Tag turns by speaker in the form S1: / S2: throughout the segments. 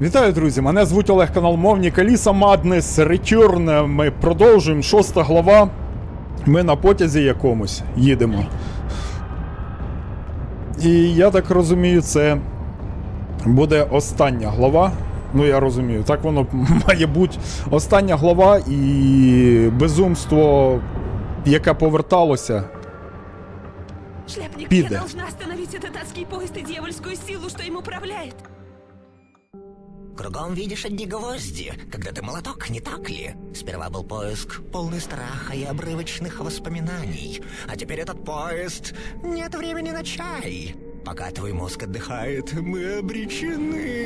S1: Вітаю, друзі! Мене звуть Олег канал Мовник Аліса Маднес Return. Ми продовжуємо. Шоста глава. Ми на потязі якомусь їдемо. І я так розумію, це буде остання глава. Ну, я розумію, так воно має бути. Остання глава і безумство, яке поверталося.
S2: Шляпник,
S1: Пида.
S2: я должна остановить этот адский поезд и дьявольскую силу, что им управляет.
S3: Кругом видишь одни гвозди, когда ты молоток, не так ли? Сперва был поиск, полный страха и обрывочных воспоминаний. А теперь этот поезд... Нет времени на чай. Пока твой мозг отдыхает, мы обречены.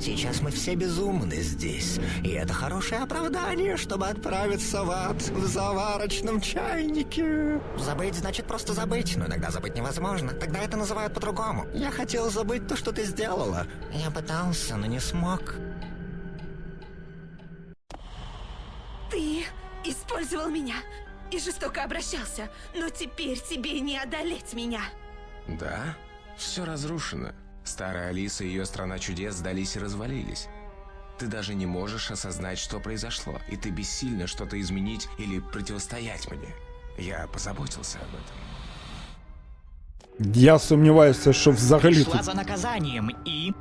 S3: Сейчас мы все безумны здесь. И это хорошее оправдание, чтобы отправиться в ад в заварочном чайнике. Забыть значит просто забыть, но иногда забыть невозможно. Тогда это называют по-другому. Я хотел забыть то, что ты сделала. Я пытался, но не смог.
S2: Ты использовал меня и жестоко обращался, но теперь тебе не одолеть меня.
S4: Да? Все разрушено. Старая Алиса и ее страна чудес сдались и развалились. Ты даже не можешь осознать, что произошло, и ты бессильна что-то изменить или противостоять мне. Я позаботился об этом.
S1: Я сумніваюся, що взагалі
S5: Шла
S1: тут,
S5: за наказанием и...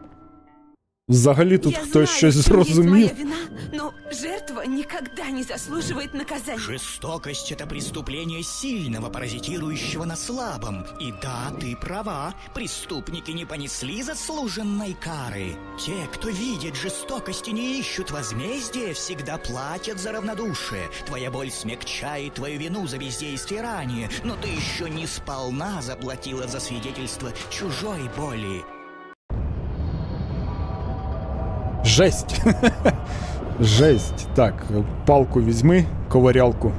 S1: взагалі тут
S2: я
S1: хтось
S2: знаю,
S1: щось
S2: есть
S1: зрозумів.
S2: вина, но жертва никогда не заслуживает наказания.
S5: Жестокость — это преступление сильного, паразитирующего на слабом. И да, ты права, преступники не понесли заслуженной кары. Те, кто видит жестокость и не ищут возмездия, всегда платят за равнодушие. Твоя боль смягчает твою вину за бездействие ранее, но ты еще не сполна заплатила за свидетельство чужой боли.
S1: Жесть. Жесть. Так, палку візьми, коварялку.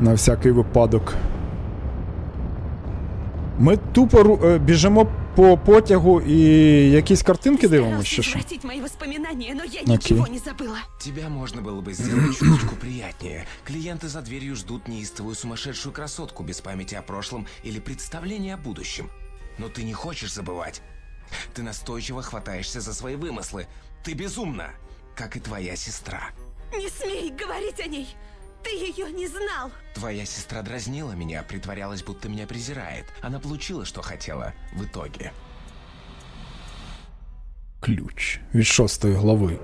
S1: На всякий випадок. Ми тупо ру- е, біжимо по потягу і якісь картинки дивимося,
S2: Старался
S1: чи що?
S2: извратить мои воспоминания, но я
S1: Окей.
S2: ничего не забыла.
S4: Тебя можно было бы сделать чуточку приятнее. Клиенты за дверью ждут неистовую сумасшедшую красотку без памяти о прошлом или представления о будущем. Но ты не хочешь забывать. Ты настойчиво хватаешься за свои вымыслы. Ты безумна, как и твоя сестра.
S2: Не смей говорить о ней. Ты ее не знал.
S4: Твоя сестра дразнила меня, притворялась, будто меня презирает. Она получила, что хотела в итоге.
S1: Ключ від шостої глави.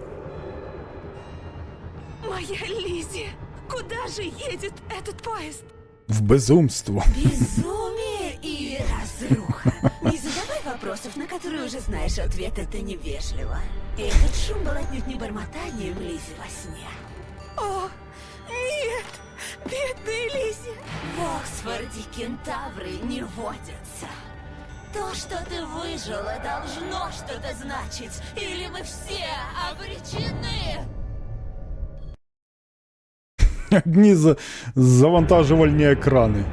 S2: Моя Лизи, куда же едет этот поезд?
S1: В безумство.
S6: Безумие и разруха. Не задавай вопросов, на которые уже знаешь ответ, это невежливо. И этот шум был отнюдь не бормотанием Лизи во сне.
S2: О, нет, бедная Лизи.
S6: В Оксфорде кентавры не водятся. То, что ты выжила, должно что-то значить. Или мы все обречены.
S1: Одні за... завантажувальні екрани.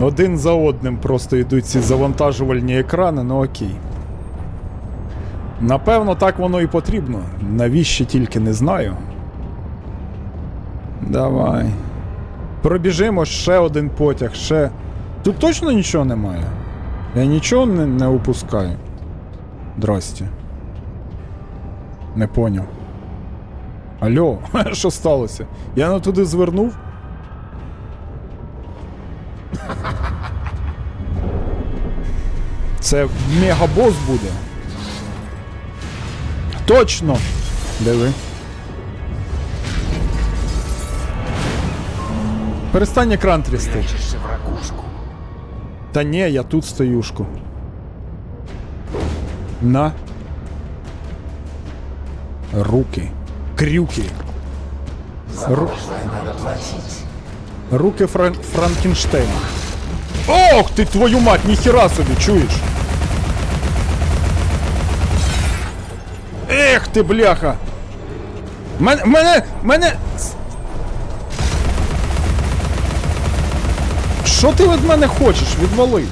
S1: Один за одним просто йдуть ці завантажувальні екрани, ну окей. Напевно, так воно і потрібно. Навіщо тільки не знаю. Давай. Пробіжимо ще один потяг, ще. Тут точно нічого немає. Я нічого не, не упускаю. Здрасте. Не поняв. Алло, що сталося? Я не туди звернув? Це мегабос буде. Точно! Диви. Перестань екран трясти. Та ні, я тут стоюшку. На. Руки. Крюки. Ру... Руки Фран... Франкенштейна. Ох ти твою мать, ніхіра собі, чуєш? Ех ти, бляха! Мене. Мене. Мене. Що ти від мене хочеш? Відвали.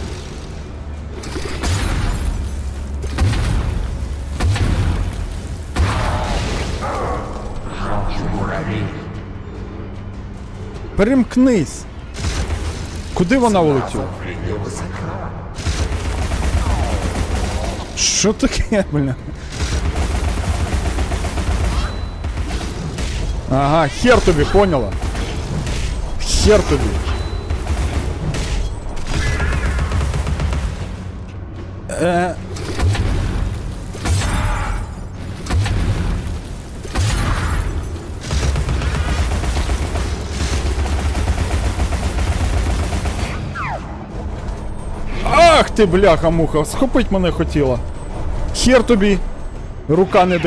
S1: Перемкнись. Куди вона улетіла? Що таке, бля? Ага, хер тобі, поняла? Хер тобі. Е... Ах ти, бляха-муха, схопить мене хотіла. Хер тобі. Рука не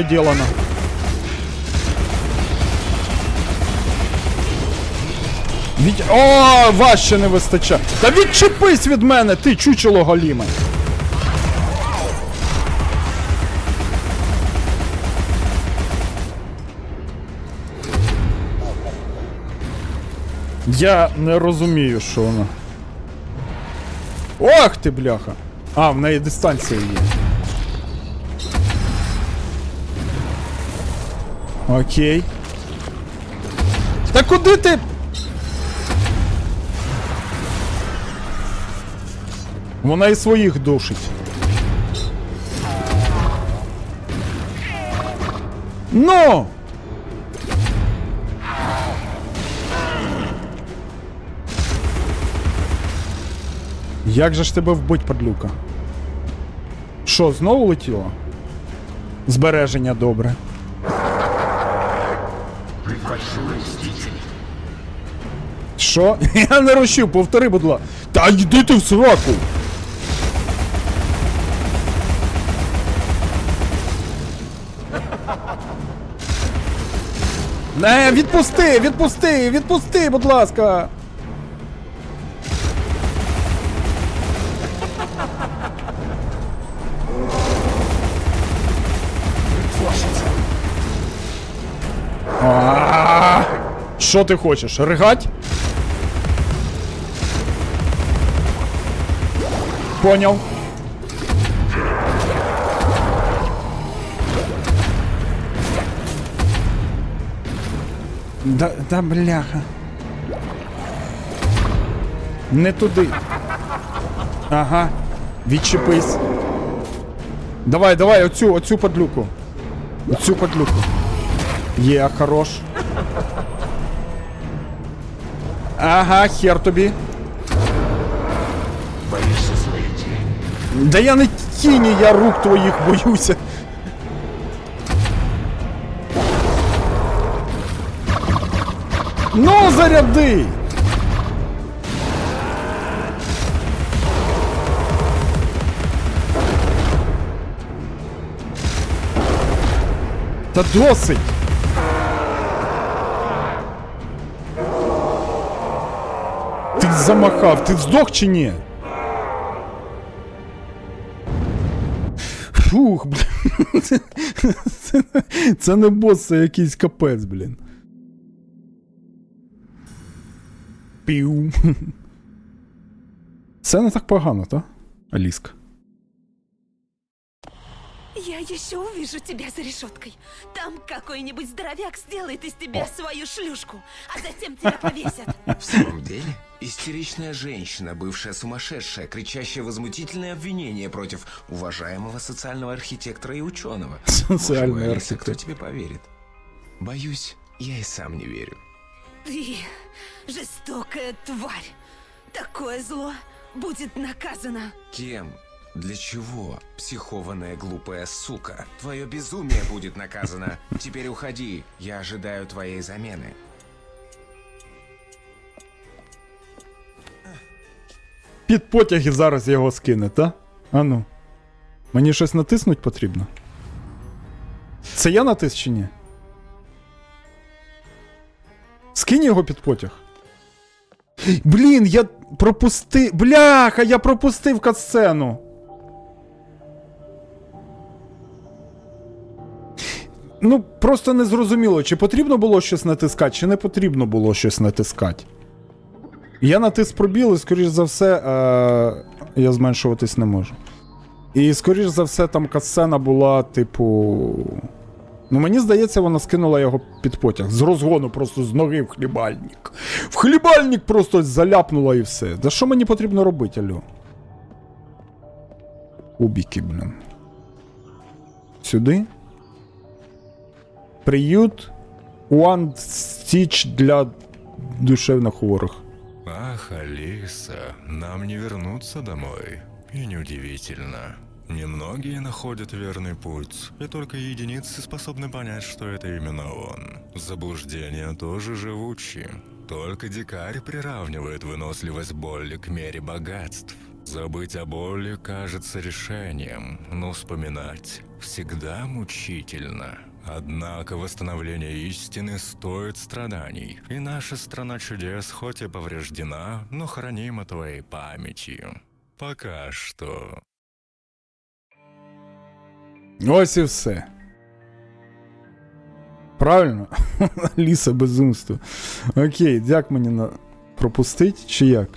S1: Від... О, вас ще не вистачає. Та відчепись від мене, ти чучело голіме. Я не розумію, що вона. Ох ти, бляха! А, в неї дистанція є. Окей. Та куди ти? Вона і своїх душить. Ну! Як же ж тебе вбить, падлюка? Що, знову летіло? Збереження добре. Що? Я не розчив, повтори, будь ласка. Та йди ти в сраку! Не, відпусти, відпусти, відпусти, будь ласка. Що ти хочеш? Ригать? Поняв. Да, да бляха. Не туди. Ага. Відчепись. Давай, давай, оцю, оцю подлюку. Оцю подлюку. Є, хорош. Ага, хер тобі.
S7: Боишься своей тени?
S1: Да я не тіні, я рук твоїх боюся. Заряди! Та досить! Ти замахав, ти здох чи ні? Фух, блін. Це, не бос, це якийсь капець, блін. Пів. Це не так погано, так? Аліска.
S2: Я еще увижу тебя за решеткой. Там какой-нибудь здоровяк сделает из тебя свою шлюшку, а затем тебя повесят.
S4: В самом деле, истеричная женщина, бывшая сумасшедшая, кричащая возмутительные обвинения против уважаемого социального архитектора и ученого.
S1: Социальный
S4: Алиса, кто
S1: архитектор.
S4: тебе поверит? Боюсь, я и сам не верю.
S2: Ты жестокая тварь. Такое зло будет наказано.
S4: Кем? Для чего, психованная глупая сука? Твое безумие будет наказано. Теперь уходи, я ожидаю твоей замены.
S1: Під потяги зараз його скине, та? Ану. Мені щось натиснуть потрібно. Це я натис чи ні? Скинь його під потяг. Блін, я пропустив. Бляха, я пропустив катсцену. Ну, просто не зрозуміло, чи потрібно було щось натискати, чи не потрібно було щось натискати. Я натис пробіл, і скоріш за все, е, я зменшуватись не можу. І скоріш за все, там касцена була, типу. Ну, мені здається, вона скинула його під потяг. З розгону просто з ноги в хлібальник. В хлібальник просто заляпнула і все. Да що мені потрібно робити, алло? Убіки, блін. Сюди. Приют. One Stitch для душевнохворих.
S8: Ах, Алиса, нам не вернуться домой. И неудивительно. Немногие находят верный путь, и только единицы способны понять, что это именно он. Заблуждения тоже живучи. Только дикарь приравнивает выносливость боли к мере богатств. Забыть о боли кажется решением, но вспоминать всегда мучительно. Однако восстановление истины стоит страданий, и наша страна чудес хоть и повреждена, но хранима твоей памятью. Пока что.
S1: Ось і все. Правильно? Ліса безумство. Окей, як мені на... пропустить чи як?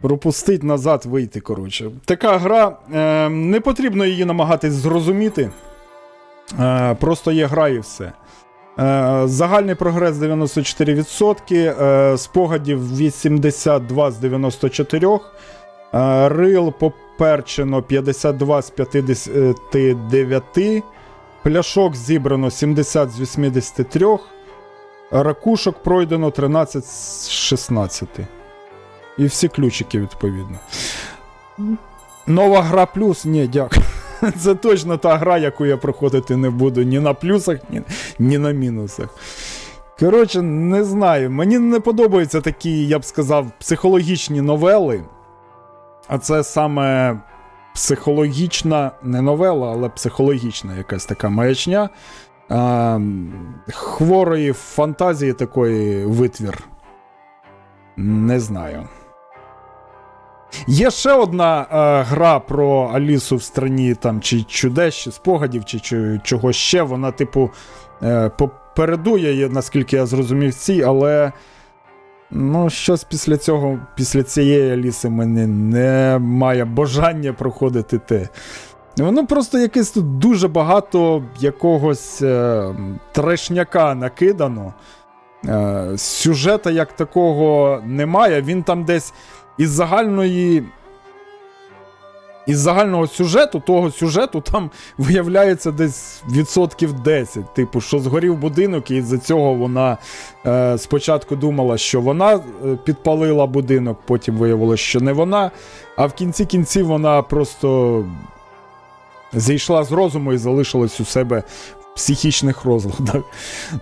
S1: Пропустить назад вийти, коротше. Така гра. Е, не потрібно її намагатись зрозуміти. Е, просто є гра і все. Е, загальний прогрес 94%, е, спогадів 82 з 94. Е, Рил поперчено 52 з 59. Пляшок зібрано 70 з 83. Ракушок пройдено 13 з 16. І всі ключики, відповідно. Нова гра плюс? Ні, дякую. Це точно та гра, яку я проходити не буду ні на плюсах, ні, ні на мінусах. Коротше, не знаю. Мені не подобаються такі, я б сказав, психологічні новели. А це саме психологічна, не новела, але психологічна якась така маячня. А, хворої фантазії такої витвір. Не знаю. Є ще одна е, гра про Алісу в страні там, чи чудес, чи спогадів, чи, чи чого ще. Вона, типу, е, попередує, наскільки я зрозумів, цій, але. Ну, щось після цього, після цієї Аліси мене немає бажання проходити те. Воно просто якесь тут дуже багато якогось е, трешняка накидано. Е, сюжета як такого немає. Він там десь із загальної. Із загального сюжету, того сюжету, там виявляється десь відсотків 10. Типу, що згорів будинок, і з-за цього вона е, спочатку думала, що вона е, підпалила будинок, потім виявилося, що не вона. А в кінці кінців вона просто зійшла з розуму і залишилась у себе психічних розладах.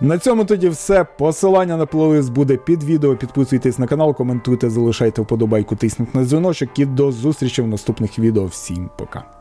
S1: На цьому тоді все. Посилання на плейлист буде під відео. Підписуйтесь на канал, коментуйте, залишайте вподобайку, тисніть на дзвіночок і до зустрічі в наступних відео. Всім пока.